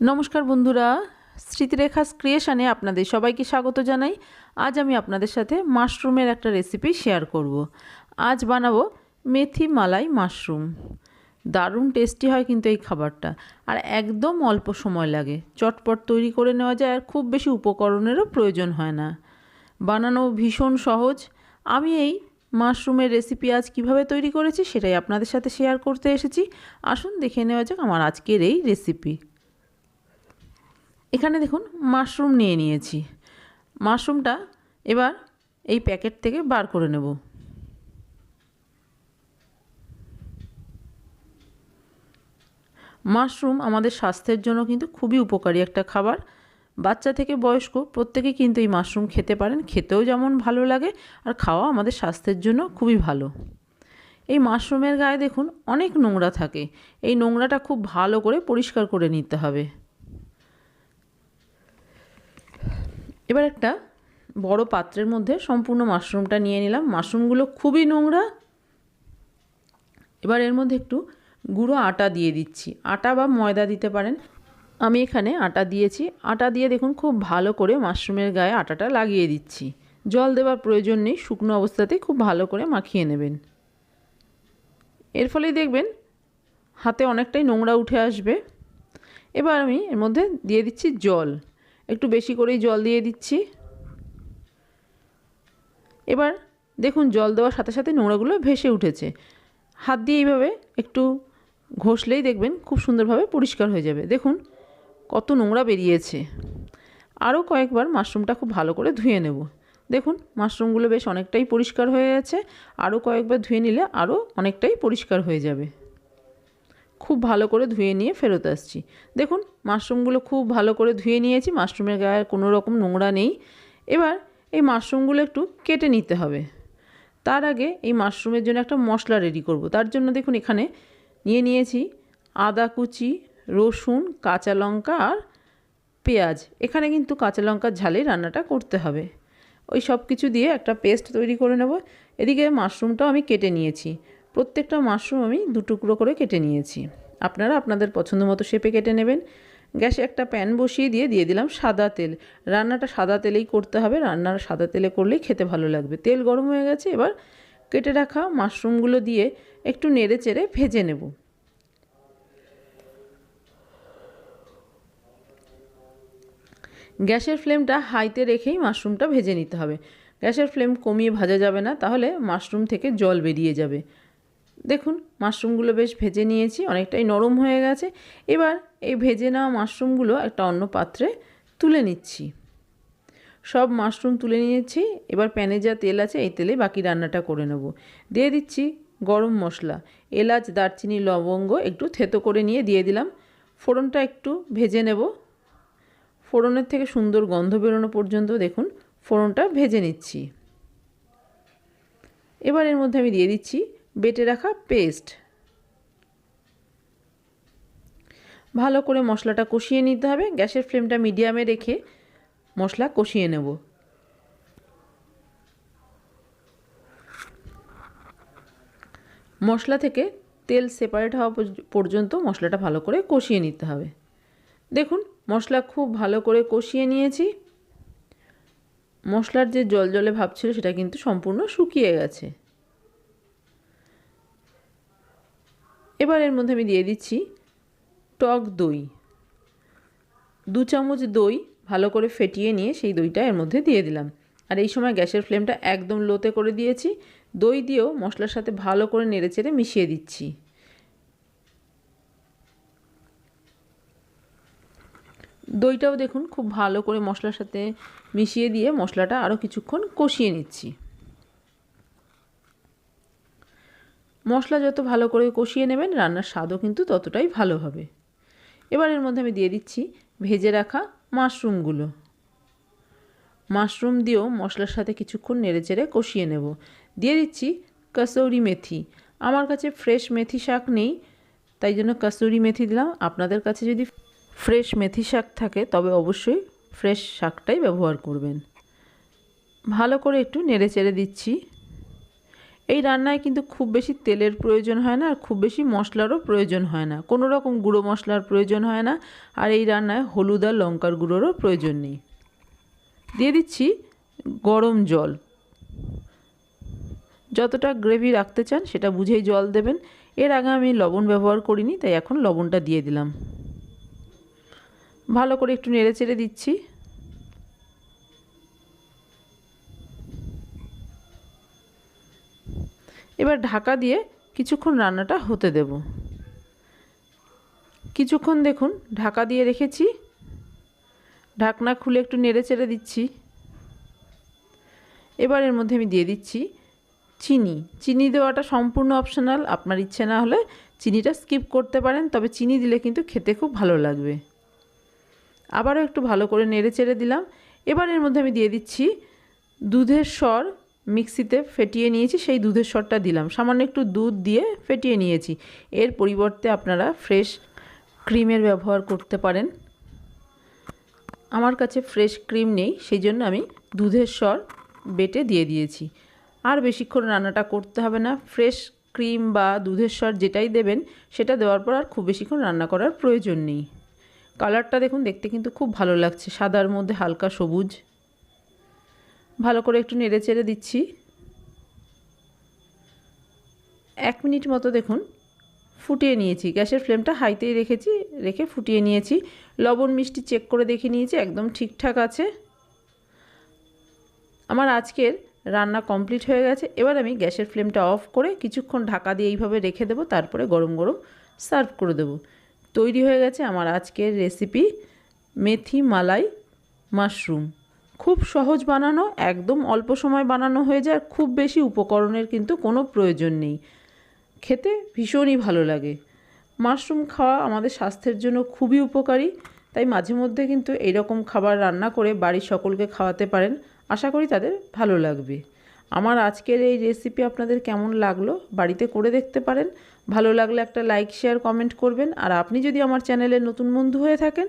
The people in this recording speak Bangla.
নমস্কার বন্ধুরা, স্মৃতিরেখাস ক্রিয়েশনে আপনাদের সবাইকে স্বাগত জানাই। আজ আমি আপনাদের সাথে মাশরুমের একটা রেসিপি শেয়ার করব। আজ বানাবো মেথি মালাই মাশরুম। দারুণ টেস্টি হয় কিন্তু এই খাবারটা, আর একদম অল্প সময় লাগে। চটপট তৈরি করে নেওয়া যায় আর খুব বেশি উপকরণেরও প্রয়োজন হয় না। বানানো ভীষণ সহজ। আমি এই মাশরুমের রেসিপি আজ কীভাবে তৈরি করেছি সেটাই আপনাদের সাথে শেয়ার করতে এসেছি। আসুন দেখে নেওয়া যাক আমার আজকের এই রেসিপি। এখানে দেখুন মাশরুম নিয়ে নিয়েছি। মাশরুমটা এবার এই প্যাকেট থেকে বার করে নেব। মাশরুম আমাদের স্বাস্থ্যের জন্য কিন্তু খুবই উপকারী একটা খাবার। বাচ্চা থেকে বয়স্ক প্রত্যেকেই কিন্তু এই মাশরুম খেতে পারেন, খেতেও যেমন ভালো লাগে, আর খাওয়া আমাদের স্বাস্থ্যের জন্য খুবই ভালো। এই মাশরুমের গায়ে দেখুন, অনেক নোংরা থাকে। এই নোংরাটা খুব ভালো করে পরিষ্কার করে নিতে হবে। এবার একটা বড় পাত্রের মধ্যে সম্পূর্ণ মাশরুমটা নিয়ে নিলাম। মাশরুমগুলো খুবই নোংরা। এবার এর মধ্যে একটু গুঁড়ো আটা দিয়ে দিচ্ছি। আটা বা ময়দা দিতে পারেন। আমি এখানে আটা দিয়েছি। আটা দিয়ে দেখুন খুব ভালো করে মাশরুমের গায়ে আটাটা লাগিয়ে দিচ্ছি। জল দেওয়ার প্রয়োজন নেই, শুকনো অবস্থাতেই খুব ভালো করে মাখিয়ে নেবেন। এর ফলেই দেখবেন হাতে অনেকটাই নোংরা উঠে আসবে। এবার আমি এর মধ্যে দিয়ে দিচ্ছি জল। একটু বেশি করেই জল দিয়ে দিচ্ছি। এবার দেখুন, জল দেওয়ার সাথে সাথে নোংরাগুলো ভেসে উঠেছে। হাত দিয়ে এইভাবে একটু ঘষলেই দেখবেন খুব সুন্দরভাবে পরিষ্কার হয়ে যাবে। দেখুন, কত নোংরা বেরিয়েছে। আরও কয়েকবার মাশরুমটা খুব ভালো করে ধুয়ে নেব। দেখুন, মাশরুমগুলো বেশ অনেকটাই পরিষ্কার হয়ে গেছে। আরও কয়েকবার ধুয়ে নিলে আরও অনেকটাই পরিষ্কার হয়ে যাবে। খুব ভালো করে ধুয়ে নিয়ে ফেরত আসছি। দেখুন মাশরুমগুলো খুব ভালো করে ধুয়ে নিয়েছি, মাশরুমের গায়ে কোনো রকম নোংরা নেই। এবার এই মাশরুমগুলো একটু কেটে নিতে হবে। তার আগে এই মাশরুমের জন্য একটা মশলা রেডি করব। তার জন্য দেখুন এখানে নিয়ে নিয়েছি আদা কুচি, রসুন, কাঁচা লঙ্কা আর পেঁয়াজ। এখানে কিন্তু কাঁচা লঙ্কার ঝালে রান্নাটা করতে হবে। ওই সব কিছু দিয়ে একটা পেস্ট তৈরি করে নেব। এদিকে মাশরুমটাও আমি কেটে নিয়েছি। প্রত্যেকটা মাশরুম আমি দু টুকরো করে কেটে নিয়েছি। আপনারা আপনাদের পছন্দ মতো শেপে কেটে নেবেন। গ্যাসে একটা প্যান বসিয়ে দিয়ে দিয়ে দিলাম সাদা তেল। রান্নাটা সাদা তেলেই করতে হবে, রান্নার সাদা তেলে করলেই খেতে ভালো লাগবে। তেল গরম হয়ে গেছে, এবার কেটে রাখা মাশরুমগুলো দিয়ে একটু নেড়ে চেড়ে ভেজে নেব। গ্যাসের ফ্লেমটা হাইতে রেখেই মাশরুমটা ভেজে নিতে হবে। গ্যাসের ফ্লেম কমিয়ে ভাজা যাবে না, তাহলে মাশরুম থেকে জল বেরিয়ে যাবে। দেখুন, মাশরুমগুলো বেশ ভেজে নিয়েছি, অনেকটাই নরম হয়ে গেছে। এবার এই ভেজে নেওয়া মাশরুমগুলো একটা অন্য পাত্রে তুলে নিচ্ছি। সব মাশরুম তুলে নিয়েছি, এবার প্যানে যা তেল আছে এই তেলে বাকি রান্নাটা করে নেব। দিয়ে দিচ্ছি গরম মশলা, এলাচ, দারচিনি, লবঙ্গ একটু থেতো করে নিয়ে দিয়ে দিলাম। ফোড়নটা একটু ভেজে নেব। ফোড়নের থেকে সুন্দর গন্ধ বেরোনো পর্যন্ত দেখুন, ফোড়নটা ভেজে নিচ্ছি। এবার এর মধ্যে আমি দিয়ে দিচ্ছি বেটে রাখা পেস্ট। ভালো করে মশলাটা কষিয়ে নিতে হবে। গ্যাসের ফ্লেমটা মিডিয়ামে রেখে মশলা কষিয়ে নেব। মশলা থেকে তেল সেপারেট হওয়া পর্যন্ত মশলাটা ভালো করে কষিয়ে নিতে হবে। দেখুন, মশলা খুব ভালো করে কষিয়ে নিয়েছি। মশলার যে জল জলে ভাব ছিল সেটা কিন্তু সম্পূর্ণ শুকিয়ে গেছে। এবার এর মধ্যে আমি দিয়ে দিচ্ছি টক দই। দু চামচ দই ভালো করে ফেটিয়ে নিয়ে সেই দইটা এর মধ্যে দিয়ে দিলাম। আর এই সময় গ্যাসের ফ্লেমটা একদম লোতে করে দিয়েছি। দই দিয়েও মশলার সাথে ভালো করে নেড়েচেড়ে মিশিয়ে দিচ্ছি। দইটাও দেখুন খুব ভালো করে মশলার সাথে মিশিয়ে দিয়ে মশলাটা আরও কিছুক্ষণ কষিয়ে নিচ্ছি। মশলা যত ভালো করে কষিয়ে নেবেন, রান্নার স্বাদও কিন্তু ততটাই ভালো হবে। এবার এর মধ্যে আমি দিয়ে দিচ্ছি ভেজে রাখা মাশরুমগুলো। মাশরুম দিয়েও মশলার সাথে কিছুক্ষণ নেড়েচেড়ে কষিয়ে নেব। দিয়ে দিচ্ছি কাসৌরি মেথি। আমার কাছে ফ্রেশ মেথি শাক নেই, তাই জন্য কাসুরি মেথি দিলাম। আপনাদের কাছে যদি ফ্রেশ মেথি শাক থাকে, তবে অবশ্যই ফ্রেশ শাকটাই ব্যবহার করবেন। ভালো করে একটু নেড়ে চেড়ে দিচ্ছি। এই রান্নায় কিন্তু খুব বেশি তেলের প্রয়োজন হয় না আর খুব বেশি মশলারও প্রয়োজন হয় না। কোনো রকম গুঁড়ো মশলার প্রয়োজন হয় না আর এই রান্নায় হলুদ আর লঙ্কার গুঁড়োরও প্রয়োজন নেই। দিয়ে দিচ্ছি গরম জল। যতটা গ্রেভি রাখতে চান সেটা বুঝেই জল দেবেন। এর আগে আমি লবণ ব্যবহার করিনি, তাই এখন লবণটা দিয়ে দিলাম। ভালো করে একটু নেড়ে চেড়ে দিচ্ছি। এবার ঢাকা দিয়ে কিছুক্ষণ রান্নাটা হতে দেব। কিছুক্ষণ দেখুন, ঢাকা দিয়ে রেখেছি। ঢাকনা খুলে একটু নেড়ে চেড়ে দিচ্ছি। এবার এর মধ্যে আমি দিয়ে দিচ্ছি চিনি। চিনি দেওয়াটা সম্পূর্ণ অপশনাল, আপনার ইচ্ছে না হলে চিনিটা স্কিপ করতে পারেন, তবে চিনি দিলে কিন্তু খেতে খুব ভালো লাগবে। আবারও একটু ভালো করে নেড়ে চেড়ে দিলাম। এবার এর মধ্যে আমি দিয়ে দিচ্ছি দুধের স্বর মিক্সিতে ফেটিয়ে নিয়েছি, সেই দুধের স্বরটা দিলাম। সামান্য একটু দুধ দিয়ে ফেটিয়ে নিয়েছি। এর পরিবর্তে আপনারা ফ্রেশ ক্রিমের ব্যবহার করতে পারেন। আমার কাছে ফ্রেশ ক্রিম নেই, সেই জন্য আমি দুধের স্বর বেটে দিয়ে দিয়েছি। আর বেশিক্ষণ রান্নাটা করতে হবে না। ফ্রেশ ক্রিম বা দুধের স্বর যেটাই দেবেন, সেটা দেওয়ার পর আর খুব বেশিক্ষণ রান্না করার প্রয়োজন নেই। কালারটা দেখুন, দেখতে কিন্তু খুব ভালো লাগছে। সাদার মধ্যে হালকা সবুজ। ভালো করে একটু নেড়ে চেড়ে দিচ্ছি। এক মিনিট মতো দেখুন, ফুটিয়ে নিয়েছি। গ্যাসের ফ্লেমটা হাইতেই রেখেছি, রেখে ফুটিয়ে নিয়েছি। লবণ মিষ্টি চেক করে দেখে নিয়েছি, একদম ঠিকঠাক আছে। আমার আজকের রান্না কমপ্লিট হয়ে গেছে। এবার আমি গ্যাসের ফ্লেমটা অফ করে কিছুক্ষণ ঢাকা দিয়ে এইভাবে রেখে দেবো, তারপরে গরম গরম সার্ভ করে দেবো। তৈরি হয়ে গেছে আমার আজকের রেসিপি মেথি মালাই মাশরুম। খুব সহজ বানানো, একদম অল্প সময় বানানো হয়ে যায়, খুব বেশি উপকরণের কিন্তু কোনো প্রয়োজন নেই। খেতে ভীষণই ভালো লাগে। মাশরুম খাওয়া আমাদের স্বাস্থ্যের জন্য খুবই উপকারী, তাই মাঝে মধ্যে কিন্তু এইরকম খাবার রান্না করে বাড়ির সকলকে খাওয়াতে পারেন। আশা করি তাদের ভালো লাগবে। আমার আজকের এই রেসিপি আপনাদের কেমন লাগল বাড়িতে করে দেখতে পারেন। ভালো লাগলে একটা লাইক শেয়ার কমেন্ট করবেন। আর আপনি যদি আমার চ্যানেলে নতুন বন্ধু হয়ে থাকেন